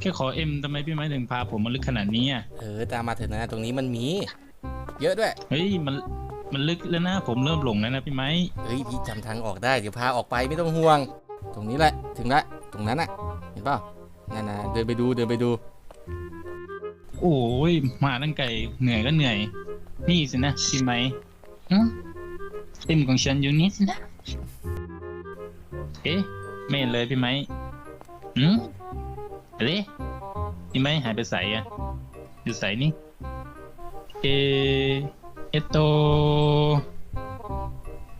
แค่ขอเอ็มทำไมพี่ไม้ถึงพาผมมาลึกขนาดนี้อะเออตามมาเถอะนะตรงนี้มันมี เยอะด้วย เฮ้ยมันมันลึกแล้วนะผมเริ่มหลงแล้วนะพี่ไม้เฮ้ยพี่จำทางออกได้เดี๋ยวพาออกไปไม่ต้องห่วง ตรงนี้แหละถึงละตรงนั้นน่ะ เห็นเปล่านั่นนะเดินไปดูเดินไปดู โอ้ยมาตั้งไกลเหนื่อยก็เหนื่อย นี่สินะพี่ไม้อืมเอ็มของฉันอยู่นี่สินะเอ๊ะไม่เห็นเลยพี่ไม้อืม อะไรพี่ไม้หายไปใส่อะอยู่ใส่นี่เอเอตโต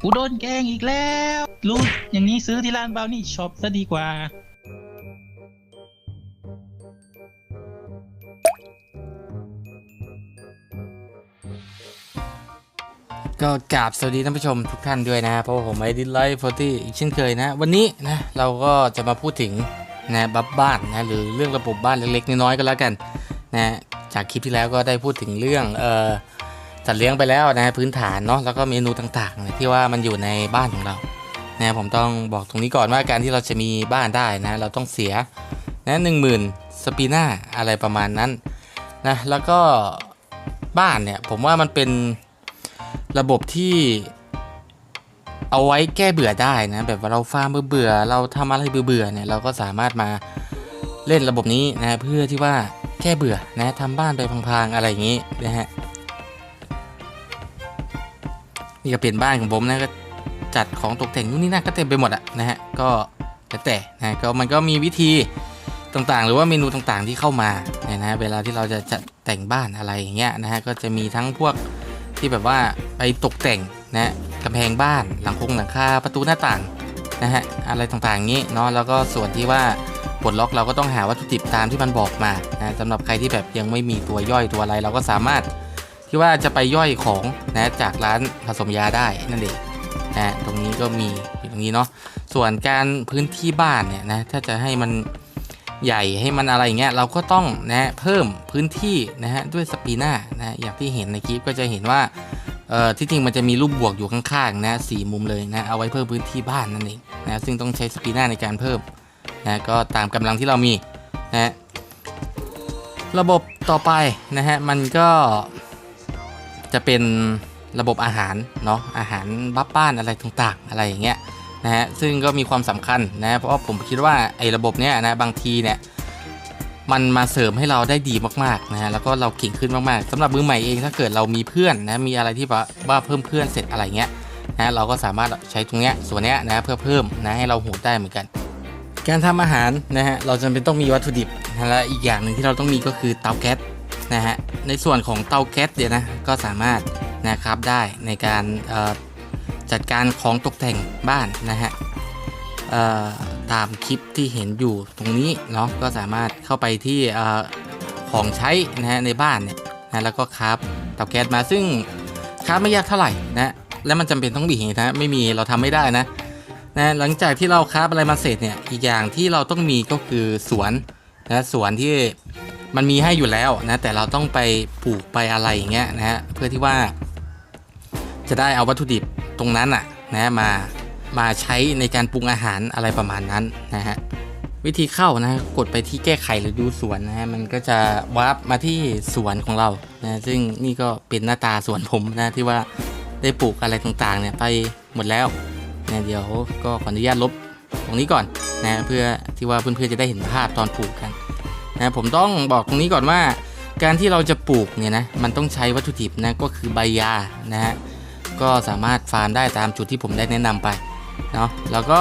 กูโดนแกงอีกแล้วรู้อย่างนี้ซื้อที่ร้านเบานี่ช็อปซะดีกว่า ก็กราบสวัสดีท่านผู้ชมทุกท่านด้วยนะ เพราะว่าผมไอดิไลฟ์ฟอร์ตี้อีกเช่นเคยนะ วันนี้นะ เราก็จะมาพูดถึง นะบับบ้านนะหรือเรื่องระบบบ้านเล็กๆน้อยๆก็แล้วกันนะจากคลิปที่แล้วก็ได้พูดถึงเรื่องเอ่อสัตว์เลี้ยงไปแล้วนะพื้นฐานเนาะแล้วก็เมนูต่างๆนะที่ว่ามันอยู่ในบ้านของเรานะผมต้องบอกตรงนี้ก่อนว่าการที่เราจะมีบ้านได้นะเราต้องเสียนะหนึ่งหมื่นสปีน่าอะไรประมาณนั้นนะแล้วก็บ้านเนี่ยผมว่ามันเป็นระบบที่ เอาไว้แก้เบื่อได้นะ แบบว่าเราฟาร์มเบื่อเราทำอะไรเบื่อเนี่ยเราก็สามารถมาเล่นระบบนี้นะเพื่อที่ว่าแก้เบื่อนะทำบ้านไปพลางๆอะไรอย่างนี้นะฮะนี่ก็เปลี่ยนบ้านของผมนะก็จัดของตกแต่งนู่นนี่นั่นก็เต็มไปหมดอะนะฮะก็แล้วแต่นะก็มันก็มีวิธีต่างๆ หรือว่าเมนูต่างๆที่เข้ามาเนี่ยนะเวลาที่เราจะจัดแต่งบ้านอะไรอย่างเงี้ยนะฮะก็จะมีทั้งพวกที่แบบว่าไปตกแต่ง นะกำแพงบ้านหลังคงหลังคาประตูหน้าต่างนะฮะอะไรต่างๆงี้เนาะแล้วก็ส่วนที่ว่าปลดล็อกเราก็ต้องหาวัตถุดิบตามที่มันบอกมานะสำหรับใครที่แบบยังไม่มีตัวย่อยตัวอะไร เราก็สามารถที่ว่าจะไปย่อยของนะจากร้านผสมยาได้นั่นเองนะตรงนี้ก็มีอยู่ตรงนี้เนาะส่วนการพื้นที่บ้านเนี่ยนะถ้าจะให้มันใหญ่ให้มันอะไรอย่างเงี้ยเราก็ต้องนะเพิ่มพื้นที่นะฮะด้วยสปีน่านะอย่างที่เห็นในคลิปก็จะเห็นว่า เอ่อที่จริงมันจะมีรูปบวกอยู่ข้างๆนะสี่มุมเลยนะเอาไว้เพิ่มพื้นที่บ้านนั่นเองนะซึ่งต้องใช้สปีน่าในการเพิ่มนะก็ตามกำลังที่เรามีนะระบบต่อไปนะฮะมันก็จะเป็นระบบอาหารเนาะอาหารบัฟบ้านอะไรต่างๆ อะไรอย่างเงี้ยนะฮะซึ่งก็มีความสำคัญนะเพราะผมคิดว่าไอ้ระบบเนี้ยนะบางทีเนี่ย มันมาเสริมให้เราได้ดีมากๆนะฮะแล้วก็เราเก่งขึ้นมากๆสำหรับมือใหม่เองถ้าเกิดเรามีเพื่อนนะมีอะไรที่ว่าว่าเพิ่มเพื่อนเสร็จอะไรเงี้ยนะเราก็สามารถใช้ตรงเนี้ยส่วนเนี้ยนะเพื่อเพิ่มนะให้เราโหดได้เหมือนกัน การทำอาหารนะฮะเราจำเป็นต้องมีวัตถุดิบนะและอีกอย่างหนึ่งที่เราต้องมีก็คือเตาแก๊สนะฮะในส่วนของเตาแก๊สเดี๋ยวนะก็สามารถนะครับได้ในการจัดการของตกแต่งบ้านนะฮะ ตามคลิปที่เห็นอยู่ตรงนี้เนาะก็สามารถเข้าไปที่ของใช้นะฮะในบ้านเนี่ยนะแล้วก็คราฟเตาแก๊สมาซึ่งคราฟไม่ยากเท่าไหร่นะและมันจำเป็นต้องมีนะไม่มีเราทำไม่ได้นะนะหลังจากที่เราคราฟอะไรมาเสร็จเนี่ยอีกอย่างที่เราต้องมีก็คือสวนนะสวนที่มันมีให้อยู่แล้วนะแต่เราต้องไปปลูกไปอะไรอย่างเงี้ยนะฮะเพื่อที่ว่าจะได้เอาวัตถุดิบตรงนั้นอะนะมา มาใช้ในการปรุงอาหารอะไรประมาณนั้นนะฮะวิธีเข้านะกดไปที่แก้ไขหรือดูสวนนะฮะมันก็จะวาร์ปมาที่สวนของเรานะซึ่งนี่ก็เป็นหน้าตาสวนผมนะที่ว่าได้ปลูกอะไรต่างๆเนี่ยไปหมดแล้วนะเดี๋ยวก็ขออนุญาตลบตรงนี้ก่อนนะเพื่อที่ว่าเพื่อนๆจะได้เห็นภาพตอนปลูกกันนะผมต้องบอกตรงนี้ก่อนว่า การที่เราจะปลูกเนี่ยนะมันต้องใช้วัตถุดิบนะก็คือใบยานะฮะก็สามารถฟาร์มได้ตามจุดที่ผมได้แนะนำไป เนาะแล้วก็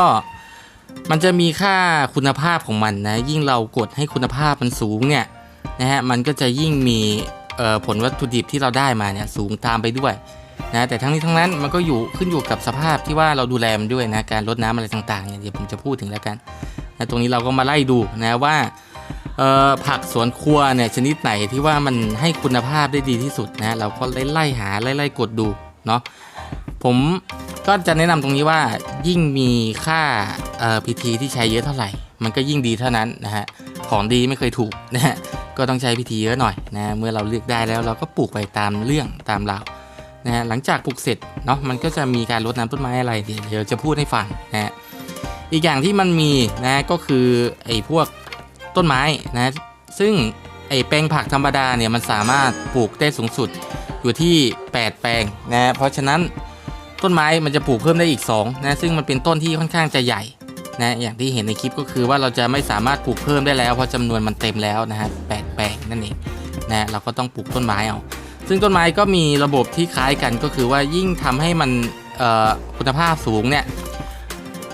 มันจะมีค่าคุณภาพของมันนะ ยิ่งเรากดให้คุณภาพมันสูงเนี่ยนะฮะมันก็จะยิ่งมีผลวัตถุดิบที่เราได้มาเนี่ยสูงตามไปด้วยนะแต่ทั้งนี้ทั้งนั้นมันก็อยู่ขึ้นอยู่กับสภาพที่ว่าเราดูแลมันด้วยนะการลดน้ำอะไรต่างๆเนี่ยเดี๋ยวผมจะพูดถึงแล้วกันนะตรงนี้เราก็มาไล่ดูนะว่าผักสวนครัวเนี่ยชนิดไหนที่ว่ามันให้คุณภาพได้ดีที่สุดนะเราก็ไล่ไล่หาไล่ไล่กดดูเนาะ ผมก็จะแนะนำตรงนี้ว่ายิ่งมีค่าพีทีที่ใช้เยอะเท่าไหร่ มันก็ยิ่งดีเท่านั้นนะฮะของดีไม่เคยถูกนะฮะก็ต้องใช้พีทีเยอะหน่อยนะเมื่อเราเลือกได้แล้วเราก็ปลูกไปตามเรื่องตามราวนะฮะหลังจากปลูกเสร็จเนาะมันก็จะมีการรดน้ำต้นไม้อะไรเดี๋ยวจะพูดให้ฟังนะฮะอีกอย่างที่มันมีนะก็คือไอ้พวกต้นไม้นะซึ่งไอ้แปลงผักธรรมดาเนี่ยมันสามารถปลูกได้สูงสุดอยู่ที่ 8 แปลงนะเพราะฉะนั้น ต้นไม้มันจะปลูกเพิ่มได้อีก2นะซึ่งมันเป็นต้นที่ค่อนข้างจะใหญ่นะอย่างที่เห็นในคลิปก็คือว่าเราจะไม่สามารถปลูกเพิ่มได้แล้ว เพราะจำนวนมันเต็มแล้วนะฮะแปดแปลงนั่นเองนะเราก็ต้องปลูกต้นไม้เอาซึ่งต้นไม้ก็มีระบบที่คล้ายกันก็คือว่ายิ่งทำให้มันคุณภาพสูงเนี่ย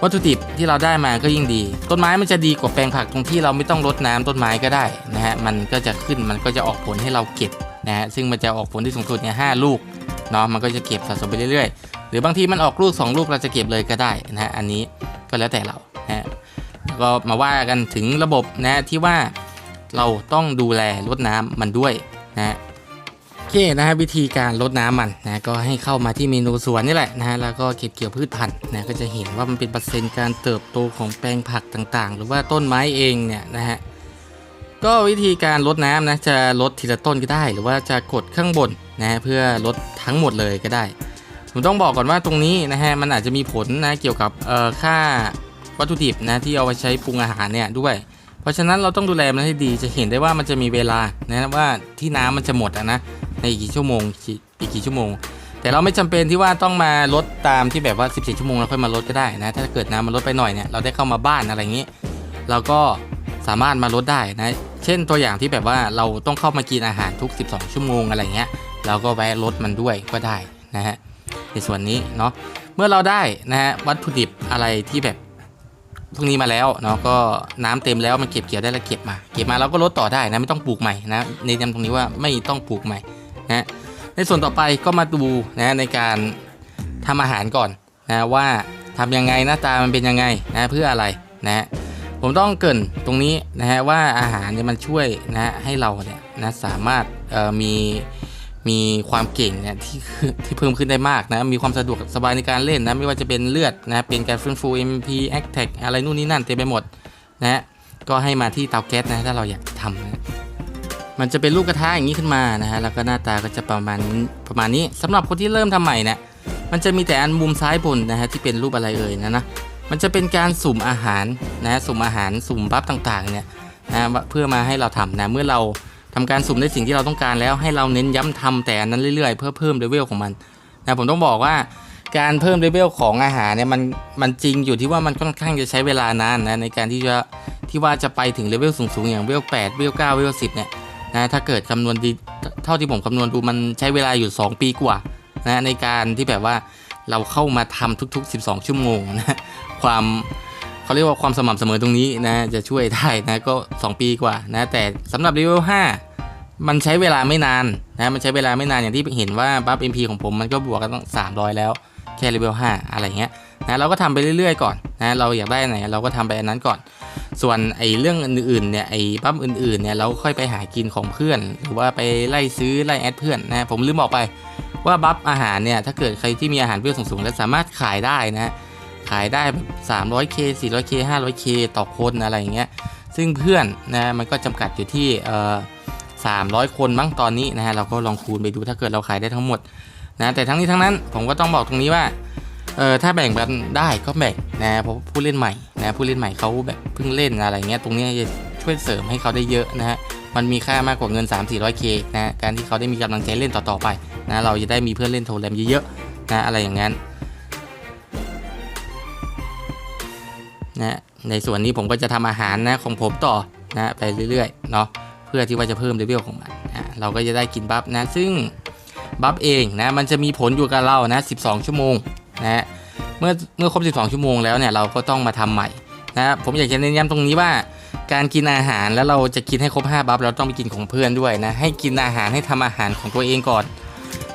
วัตถุดิบที่เราได้มาก็ยิ่งดี ต้นไม้มันจะดีกว่าแปลงผักตรงที่เราไม่ต้องรดน้ำต้นไม้ก็ได้นะฮะมันก็จะขึ้นมันก็จะออกผลให้เราเก็บนะฮะซึ่งมันจะออกผลที่สูงสุดเนี่ยห้าลูกเนาะมันก็จะเก็บสะสมไปเรื่อยๆ รือบางทีมันออกลูก 2 ลูกเราจะเก็บเลยก็ได้นะฮะอันนี้ก็แล้วแต่เรานะฮะแล้วก็มาว่ากันถึงระบบนะที่ว่าเราต้องดูแลรดน้ำมันด้วยนะฮะโอเคนะฮะวิธีการลดน้ำมันนะก็ให้เข้ามาที่เมนูสวนนี่แหละนะฮะแล้วก็เก็บเกี่ยวพืชพันธุ์นะก็จะเห็นว่ามันเป็นเปอร์เซ็นต์การเติบโตของแปลงผักต่างๆ หรือว่าต้นไม้เองเนี่ยนะฮะก็วิธีการลดน้ำนะจะลดทีละต้นก็ได้ หรือว่าจะกดข้างบนนะเพื่อลดทั้งหมดเลยก็ได้ ผมต้องบอกก่อนว่าตรงนี้นะฮะมันอาจจะมีผลนะเกี่ยวกับค่าวัตถุดิบนะที่เอาไปใช้ปรุงอาหารเนี่ยด้วย เพราะฉะนั้นเราต้องดูแลมันให้ดีจะเห็นได้ว่ามันจะมีเวลานะว่าที่น้ำมันจะหมดนะ ในอีกกี่ชั่วโมงอีกกี่ชั่วโมง แต่เราไม่จำเป็นที่ว่าต้องมาลดตามที่แบบว่า 14 ชั่วโมงแล้วค่อยมาลดก็ได้นะถ้าเกิดน้ำมันลดไปหน่อยเนี่ยเราได้เข้ามาบ้านอะไรอย่างนี้เราก็สามารถมาลดได้นะ เช่นตัวอย่างที่แบบว่าเราต้องเข้ามากินอาหารทุก 12 ชั่วโมงอะไรเงี้ย เราก็แวะลดมันด้วยก็ได้นะฮะ ในส่วนนี้เนาะเมื่อเราได้นะฮะวัตถุดิบอะไรที่แบบพวกนี้มาแล้วเนาะก็น้ำเต็มแล้วมันเก็บเกี่ยวได้แล้วเก็บมา เก็บมาเราก็ลดต่อได้นะไม่ต้องปลูกใหม่นะในนย้ำตรงนี้ว่าไม่ต้องปลูกใหม่นะในส่วนต่อไปก็มาดูนะในการทำอาหารก่อนนะว่าทำยังไงหน้าตามันเป็นยังไงนะเพื่ออะไรนะผมต้องเกินตรงนี้นะฮะว่าอาหารเนี่ยมันช่วยนะให้เราเนี่ยนะสามารถมี มีความเก่งเนี่ยที่ที่เพิ่มขึ้นได้มากนะ มีความสะดวกสบายในการเล่นนะ ไม่ว่าจะเป็นเลือดนะ เป็นการฟื้นฟู MP a c t a c อะไรนู่นนี่นั่นเต็มไปหมดนะก็ให้มาที่เตาแก๊สนะ ถ้าเราอยากทำนะมันจะเป็นลูกกระทะอย่างนี้ขึ้นมานะฮะ แล้วก็หน้าตาก็จะประมาณประมาณนี้สำหรับคนที่เริ่มทำใหม่เนี่ยมันจะมีแต่อันมุมซ้ายบนนะฮะที่เป็นรูปอะไรเอ่ยนะนะ มันจะเป็นการสุ่มอาหารนะสุ่มอาหารสุ่มบัฟต่างๆเนี่ยนะเพื่อมาให้เราทำนะเมื่อเรา ทำการสุ่มในสิ่งที่เราต้องการแล้วให้เราเน้นย้ำทำแต่อันนั้นเรื่อยๆ เพื่อเพิ่มเลเวลของมันนะผมต้องบอกว่าการเพิ่มเลเวลของอาหารเนี่ยมันมันจริงอยู่ที่ว่ามันค่อนข้างจะใช้เวลานานนะในการที่จะที่ว่าจะไปถึงเลเวลสูงๆอย่างเลเวล8เลเวล9เลเวล10เนี่ยนะถ้าเกิดคำนวณดีเท่าที่ผมคำนวณดูมันใช้เวลาอยู่ 2 ปีกว่านะในการที่แบบว่าเราเข้ามาทำทุก ๆ 12 ชั่วโมงนะความ เขาเรียกว่าความสม่ำเสมอตรงนี้นะจะช่วยได้นะก็ 2 ปีกว่านะแต่สำหรับเลเวล5มันใช้เวลาไม่นานนะมันใช้เวลาไม่นานอย่างที่เห็นว่าบัฟ MP ของผมมันก็บวกกันตั้ง300 แล้วแค่เลเวล5อะไรเงี้ยนะเราก็ทำไปเรื่อยๆก่อนนะเราอยากได้อันไหนเราก็ทำไปอันนั้นก่อน ส่วนไอ้เรื่องอื่นๆเนี่ยไอ้บัฟอื่นๆเนี่ยเราค่อยไปหากินของเพื่อน หรือว่าไปไล่ซื้อไล่แอดเพื่อนนะผมลืมบอกไปว่าบัฟอาหารเนี่ยถ้าเกิดใครที่มีอาหารเพื่อนสูงๆ แล้วสามารถขายได้นะ ขายได้แบบ 300k 400k 500k ต่อคนอะไรอย่างเงี้ยซึ่งเพื่อนนะมันก็จำกัดอยู่ที่เอ่อ300คนมั้งตอนนี้นะฮะเราก็ลองคูณไปดูถ้าเกิดเราขายได้ทั้งหมดนะแต่ทั้งนี้ทั้งนั้นผมก็ต้องบอกตรงนี้ว่าเออถ้าแบ่งกันได้ก็แบ่งนะเพราะผู้เล่นใหม่นะผู้เล่นใหม่เขาแบบเพิ่งเล่นอะไรเงี้ยตรงนี้จะช่วยเสริมให้เขาได้เยอะนะฮะมันมีค่ามากกว่าเงิน 3 4 0 0 k นะการที่เขาได้มีกำลังใจเล่นต่อๆไปนะเราจะได้มีเพื่อนเล่นโทรแรมเยอะๆนะอะไรอย่างนั้น นะในส่วนนี้ผมก็จะทำอาหารนะของผมต่อนะไปเรื่อยๆเนาะเพื่อที่ว่าจะเพิ่มเลเวลของมันนะเราก็จะได้กินบัฟนะซึ่งบัฟเองนะมันจะมีผลอยู่กับเรานะ 12 ชั่วโมงนะเมื่อเมื่อครบ 12 ชั่วโมงแล้วเนี่ยเราก็ต้องมาทำใหม่นะผมอยากจะเน้นย้ำตรงนี้ว่าการกินอาหารแล้วเราจะกินให้ครบ 5 บัฟเราต้องไปกินของเพื่อนด้วยนะให้กินอาหารให้ทำอาหารของตัวเองก่อน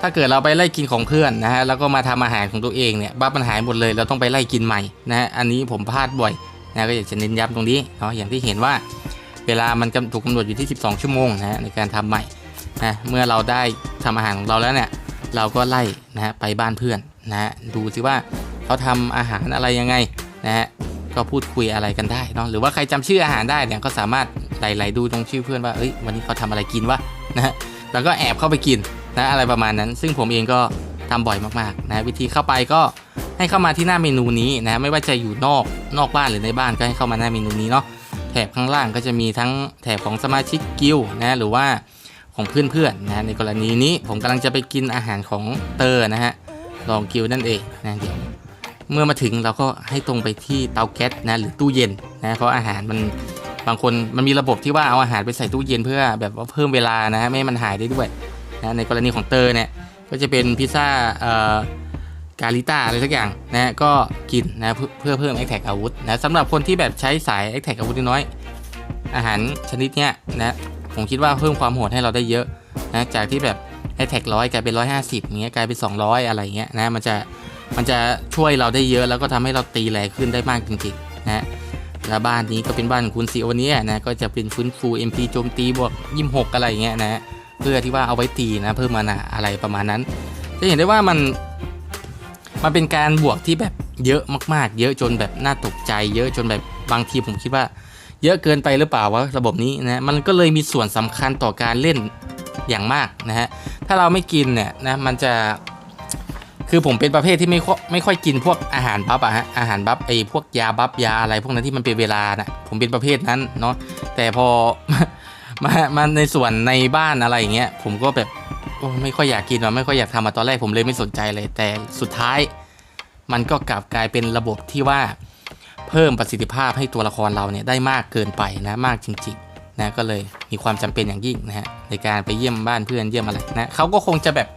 ถ้าเกิดเราไปไล่กินของเพื่อนนะฮะแล้วก็มาทำอาหารของตัวเองเนี่ยบัฟมันหายหมดเลยเราต้องไปไล่กินใหม่นะฮะอันนี้ผมพลาดบ่อยนะก็อยากจะเน้นย้ำตรงนี้เนาะอย่างที่เห็นว่า เวลามันถูกกำหนดอยู่ที่ 12 ชั่วโมงนะฮะในการทำใหม่นะเมื่อเราได้ทำอาหารของเราแล้วเนี่ยเราก็ไล่นะฮะไปบ้านเพื่อนนะฮะดูสิว่าเขาทำอาหารอะไรยังไงนะฮะก็พูดคุยอะไรกันได้เนาะหรือว่าใครจำชื่ออาหารได้เนี่ยก็สามารถไล่ๆดูตรงชื่อเพื่อนว่าเอ้ยวันนี้เขาทำอะไรกินวะนะฮะแล้วก็แอบเข้าไปกิน นะอะไรประมาณนั้น ซึ่งผมเองก็ทำบ่อยมากๆนะวิธีเข้าไปก็ให้เข้ามาที่หน้าเมนูนี้นะไม่ว่าจะอยู่นอกนอกบ้านหรือในบ้านก็ให้เข้ามาหน้าเมนูนี้เนาะแถบข้างล่างก็จะมีทั้งแถบของสมาชิกกิลนะหรือว่าของเพื่อนๆนะในกรณีนี้ผมกำลังจะไปกินอาหารของเตอร์นะฮะลองกิลนั่นเองนะเดี๋ยวเมื่อมาถึงเราก็ให้ตรงไปที่เตาแก๊สนะหรือตู้เย็นนะเพราะอาหารมันบางคนมันมีระบบที่ว่าเอาอาหารไปใส่ตู้เย็นเพื่อแบบว่าเพิ่มเวลานะฮะไม่ให้มันหายได้ด้วย นะในกรณีของเตอร์เนี่ยก็จะเป็นพิซซ่ากาลิต้าอะไรสักอย่างนะก็กินนะเพื่อเพิ่มแอคแท็กอาวุธนะสำหรับคนที่แบบใช้สายแอคแท็กอาวุธน้อย อาหารชนิดเนี้ยนะผมคิดว่าเพิ่มความโหดให้เราได้เยอะนะจากที่แบบแอคแท็กร้อยกลายเป็นร้อยห้าสิบเงี้ยกลายเป็นสองร้อยอะไรเงี้ยนะมันจะมันจะช่วยเราได้เยอะแล้วก็ทำให้เราตีแรงขึ้นได้มากจริงๆนะแล้วบ้านนี้ก็เป็นบ้านของคุณซีโอเนี้ยนะก็จะเป็นฟื้นฟู MP โจมตีบวกยี่หกอะไรเงี้ยนะ เพื่อที่ว่าเอาไว้ตีนะเพิ่มมานะอะไรประมาณนั้น จะเห็นได้ว่ามันมันเป็นการบวกที่แบบเยอะมากๆ เยอะจนแบบน่าตกใจ เยอะจนแบบบางทีผมคิดว่า เยอะเกินไปหรือเปล่าวะระบบนี้นะมันก็เลยมีส่วนสำคัญต่อการเล่นอย่างมากนะฮะถ้าเราไม่กินเนี่ยนะมันจะคือผมเป็นประเภทที่ไม่ค่อยไม่ค่อยกินพวกอาหารบัฟอะฮะอาหารบัฟไอ้พวกยาบัฟยาอะไร พวกนั้นที่มันเป็นเวลานะ่ะผมเป็นประเภทนั้นเนาะแต่พอ มามาในส่วนในบ้านอะไรอย่างเงี้ยผมก็แบบโอ้ไม่ค่อยอยากกินว่ะไม่ค่อยอยากทำมาตอนแรกผมเลยไม่สนใจเลย แต่สุดท้าย มันก็กลับกลายเป็นระบบที่ว่าเพิ่มประสิทธิภาพให้ตัวละครเราเนี่ยได้มากเกินไปนะมากจริงๆนะก็เลยมีความจำเป็นอย่างยิ่งนะฮะในการไปเยี่ยมบ้านเพื่อนเยี่ยมอะไรนะเขาก็คงจะแบบ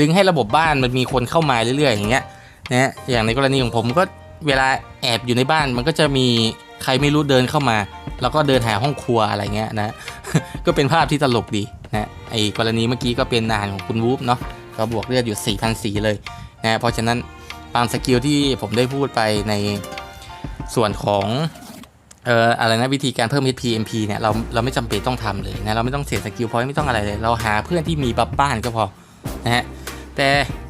ดึงให้ระบบบ้านมันมีคนเข้ามาเรื่อยๆ อย่างเงี้ยนะอย่างในกรณีของผมก็เวลาแอบอยู่ในบ้านมันก็จะมี ใครไม่รู้เดินเข้ามา แล้วก็เดินหาห้องครัวอะไรเงี้ยนะ ก็เป็นภาพที่ตลกดีนะไอ้กรณีเมื่อกี้ก็เป็นอาหารของคุณวูฟเนาะก็บวกเลือดอยู่4,004เลยนะเพราะฉะนั้นตามสกิลที่ผมได้พูดไปในส่วนของเอ่ออะไรนะวิธีการเพิ่ม HP MP เนี่ยเราเราไม่จำเป็นต้องทำเลยนะเราไม่ต้องเสียสกิลพอยต์ไม่ต้องอะไรเลย เราหาเพื่อนที่มีบัฟบ้านก็พอนะฮะแต่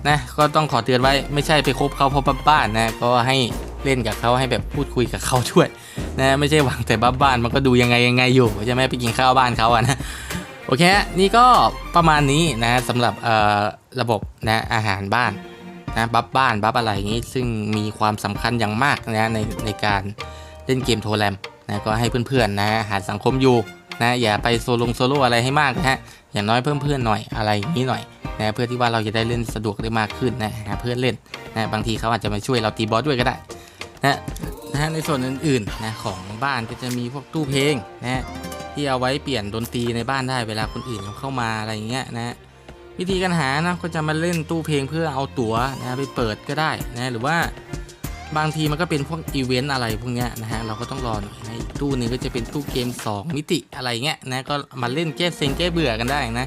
นะก็ต้องขอเตือนไว้ไม่ใช่ไปคบเขาเพราะบัฟบ้านนะก็ให้ เล่นกับเขาให้แบบพูดคุยกับเขาด้วยนะไม่ใช่หวังแต่บ้าบ้านมันก็ดูยังไงยังไงอยู่ใช่ไหมไปกินข้าวบ้านเขาอะนะโอเคนี่ก็ประมาณนี้นะสำหรับเอ่อระบบนะอาหารบ้านนะบัฟบ้านบัฟอะไรอย่างนี้ ซึ่งมีความสำคัญอย่างมากนะในในการเล่นเกมโทแรมนะก็ให้เพื่อนๆนะหาสังคมอยู่นะอย่าไปโซลงโซโล่อะไรให้มากนะฮะอย่างน้อยเพิ่มเพื่อนหน่อยอะไรอย่างนี้หน่อยนะเพื่อที่ว่าเราจะได้เล่นสะดวกได้มากขึ้นนะหาเพื่อนเล่นนะบางทีเขาอาจจะมาช่วยเราตีบอสด้วยก็ได้ นะนะฮะในส่วนอื่นๆนะของบ้านก็จะมีพวกตู้เพลงนะที่เอาไว้เปลี่ยนดนตรีในบ้านได้เวลาคนอื่นเขาเข้ามาอะไรเงี้ยนะวิธีการหานะก็จะมาเล่นตู้เพลงเพื่อเอาตั๋วนะไปเปิดก็ได้นะหรือว่าบางทีมันก็เป็นพวกอีเวนต์อะไรพวกเนี้ยนะฮะเราก็ต้องรอหน่อยนะตู้นึงก็จะเป็นตู้เกม 2 มิติอะไรเงี้ยนะก็มาเล่นแก้เซ็งแก้เบื่อกันได้นะ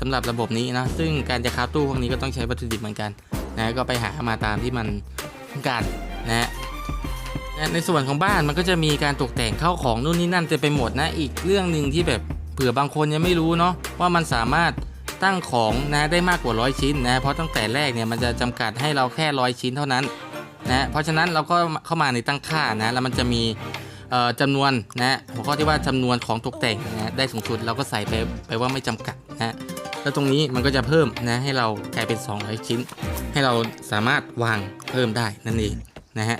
สำหรับระบบนี้นะซึ่งการจะคราฟตู้พวกนี้ก็ต้องใช้วัตถุดิบเหมือนกันนะก็ไปหามาตามที่มันต้องการนะฮะนะ ในส่วนของบ้านมันก็จะมีการตกแต่งเข้าของนู่นนี่นั่นเต็มไปหมดนะ อีกเรื่องหนึ่งที่แบบเผื่อบางคนยังไม่รู้เนาะว่ามันสามารถตั้งของนะได้มากกว่าร้อยชิ้นนะเพราะตั้งแต่แรกเนี่ยมันจะจำกัดให้เราแค่ร้อยชิ้นเท่านั้นนะเพราะฉะนั้นเราก็เข้ามาในตั้งค่านะแล้วมันจะมีเอ่อจำนวนนะหัวข้อที่ว่าจำนวนของตกแต่งนะได้สูงสุดเราก็ใส่ไปไปว่าไม่จำกัดนะแล้วตรงนี้มันก็จะเพิ่มนะให้เรากลายเป็น200ชิ้น ให้เราสามารถวางเพิ่มได้นั่นเองนะฮะ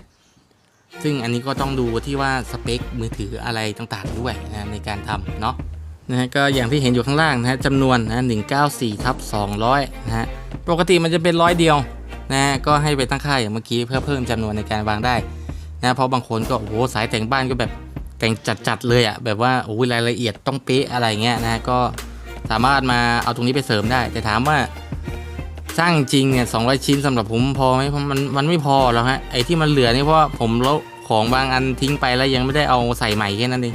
ซึ่งอันนี้ก็ต้องดูที่ว่าสเปคมือถืออะไรต่างๆด้วยนะในการทำเนาะนะฮะก็อย่างที่เห็นอยู่ข้างล่างนะฮะจำนวนนะ194ทับ200นะฮะปกติมันจะเป็นร้อยเดียวนะฮะก็ให้ไปตั้งค่าอย่างเมื่อกี้เพื่อเพิ่มจำนวนในการวางได้นะเพราะบางคนก็โอ้โหสายแต่งบ้านก็แบบแต่งจัดๆเลยอะ่ะแบบว่าโอ้ยรายละเอียดต้องเป๊ะอะไรเงี้ยนะก็สามารถมาเอาตรงนี้ไปเสริมได้ แต่ถามว่า สร้างจริงเนี่ย200ชิ้นสำหรับผมพอไหมเพราะมันมันไม่พอหรอกฮะไอ้ที่มันเหลือนี่เพราะผมลบของบางอันทิ้งไปแล้วยังไม่ได้เอาใส่ใหม่แค่นั้นเอง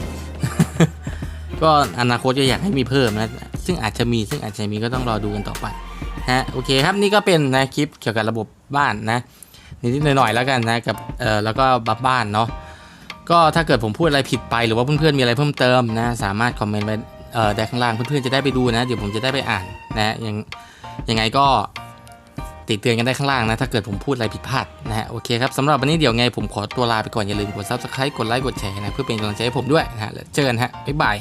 ก็อนาคตก็อยากให้มีเพิ่มนะซึ่งอาจจะมีซึ่งอาจจะมีก็ต้องรอดูกันต่อไปฮะโอเคครับนี่ก็เป็นนะคลิปเกี่ยวกับระบบบ้านนะนิดๆหน่อยๆแล้วกันนะกับเอ่อแล้วก็บัฟบ้านเนาะก็ถ้าเกิดผมพูดอะไรผิดไปหรือว่าเพื่อนๆมีอะไรเพิ่มเติมนะสามารถคอมเมนต์ไว้เอ่อได้ข้างล่างเพื่อนๆจะได้ไปดูนะ เดี๋ยวผมจะได้ไปอ่านนะยังยังไงก็ ติดเตือนกันได้ข้างล่างนะ ถ้าเกิดผมพูดอะไรผิดพลาดนะฮะโอเคครับสำหรับวันนี้เดี๋ยวไงผมขอตัวลาไปก่อนอย่าลืมกด subscribe กดไลค์กดแชร์นะเพื่อเป็นกำลังใจให้ผมด้วยนะฮะแล้วเจอกันฮะบ๊ายบาย